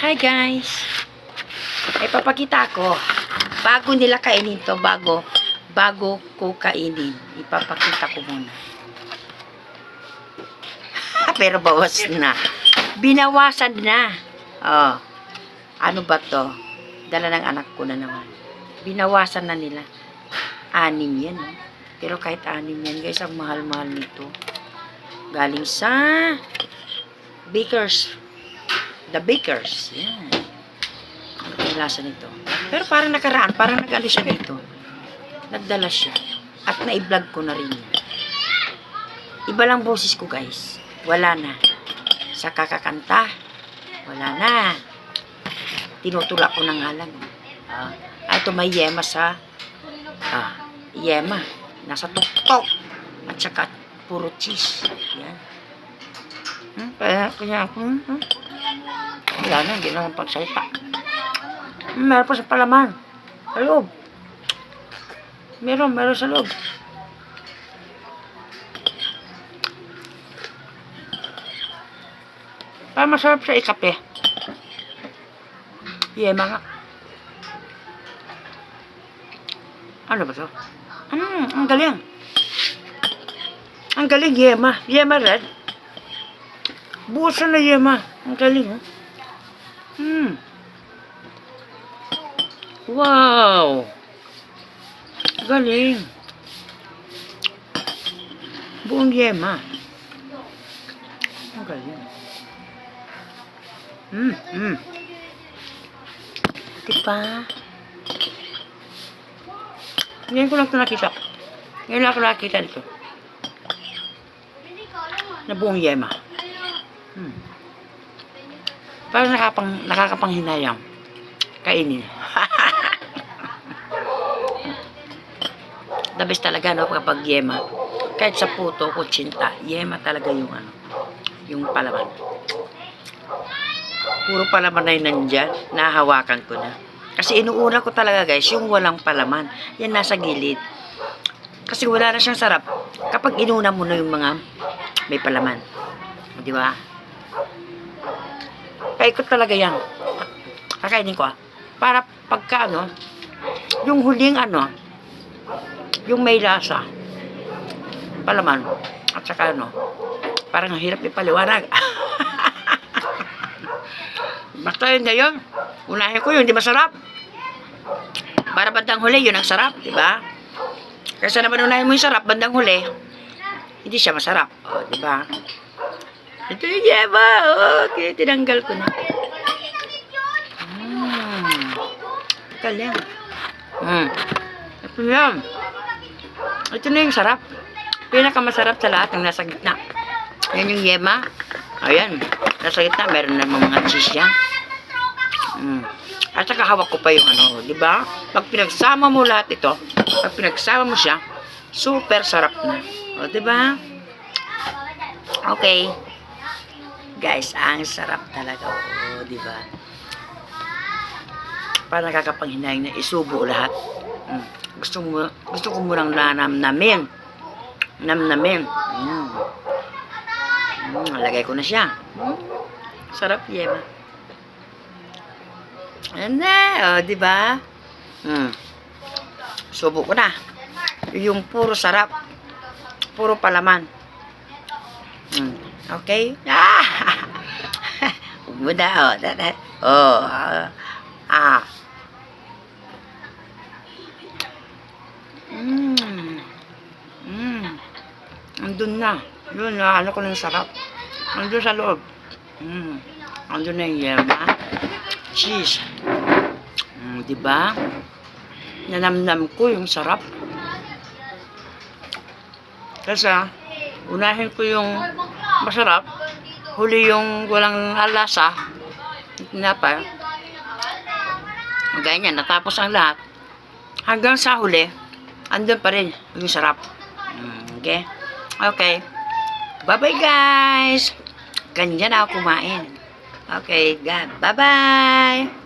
Hi guys! Ay papakita ko. Bago nila kainin to, bago, bago ko kainin, ipapakita ko muna. Pero bawas na. Binawasan na. Oh. Ano ba to? Dala ng anak ko na naman. Binawasan na nila. Anim yan. oh. Pero kahit anim yan, guys, ang mahal-mahal nito. Galing sa Bakers. The Bakers. Yan. Ano kaya lasa nito? Pero parang nakaraan, parang nag-ano siya dito. Nagdala siya. At na-vlog ko na rin. Iba lang boses ko, guys. Wala na. Sa kakakanta, wala na. Tinutula ko ng ngalan. Ah, ah, ito may yema sa ah, yema. Nasa tuktok. At saka puro cheese. Yan. Hmm, kaya, kaya ako, hmm, hmm. Wala na, hindi na pagsalita. Meron pa sa palaman. Sa loob. Meron, meron sa loob. Para masarap sa ikape. Yema nga. Ano ba to? Hmm, ang galing. Ang galing, yema. Yema red. Buso na yema. Ang galing, oh. Hmm. Wow. Galing. Buong yema. Ang galing. Hmm, hmm. Diba? Ngayon ko lang ito nakita. Ngayon lang ako nakita dito. Na buong yema. Hmm. Parang nakapang, nakakapanghinayang. Kainin. The best talaga, no, kapag yema. Kahit sa puto, kutsinta, yema talaga yung ano, yung palaman. Puro palaman na yun nandyan, nahawakan ko na. Kasi inuuna ko talaga guys, yung walang palaman. Yan nasa gilid. Kasi wala na siyang sarap kapag inuna mo na yung mga may palaman. Di ba? Kaikot talaga yan. Kakainin ko ah. Para pagka ano, yung huling ano, yung may lasa, palaman, at saka ano, parang ang hirap ipaliwanag. Basta yun na yun. Unahin ko yun, di masarap. Para bandang huli, yun ang sarap, di ba? Kasi naman unahin mo yung sarap, bandang huli, hindi siya masarap. O, di ba? Ito yung yema. Okay, tinanggal ko na. Mm. Galing. Mm. Ito yan. Ito na yung sarap. Pinakamasarap sa lahat ng nasa gitna. Yan yung yema. Ayan. Nasa gitna, meron namang mga cheese yan. Mm. At saka hawak ko pa yung ano, di ba? Pag pinagsama mo lahat ito, pag pinagsama mo siya, super sarap na. O, di ba? Okay. Guys, ang sarap talaga. O, di ba? Para nakakapanghinayang na isubo lahat. Mm. Gusto mo, gusto ko murang nanamnamin. Namnamin. Mm. Mm, lagay ko na siya. Mm. Sarap, Yema. Ayan na, o, di ba? Hmm. Subo ko na. Yung puro sarap. Puro palaman. Hmm. Okay? Ah! Huwag mo na, o. Dada. Oh, ah. ah. Mmm. Mmm. Andun na. Yun, na, ano ko ng sarap. Andun sa loob. Mmm. Andun na yung yema. Cheese. Mm, di ba? Nanamnam ko yung sarap. Kasi, unahin ko yung masarap. Huli yung walang alasa. Tinapay. Ganyan, natapos ang lahat. Hanggang sa huli, andun pa rin yung sarap. Mm, okay? Okay. Bye-bye guys! Ganyan ako kumain. Okay, God. Bye-bye!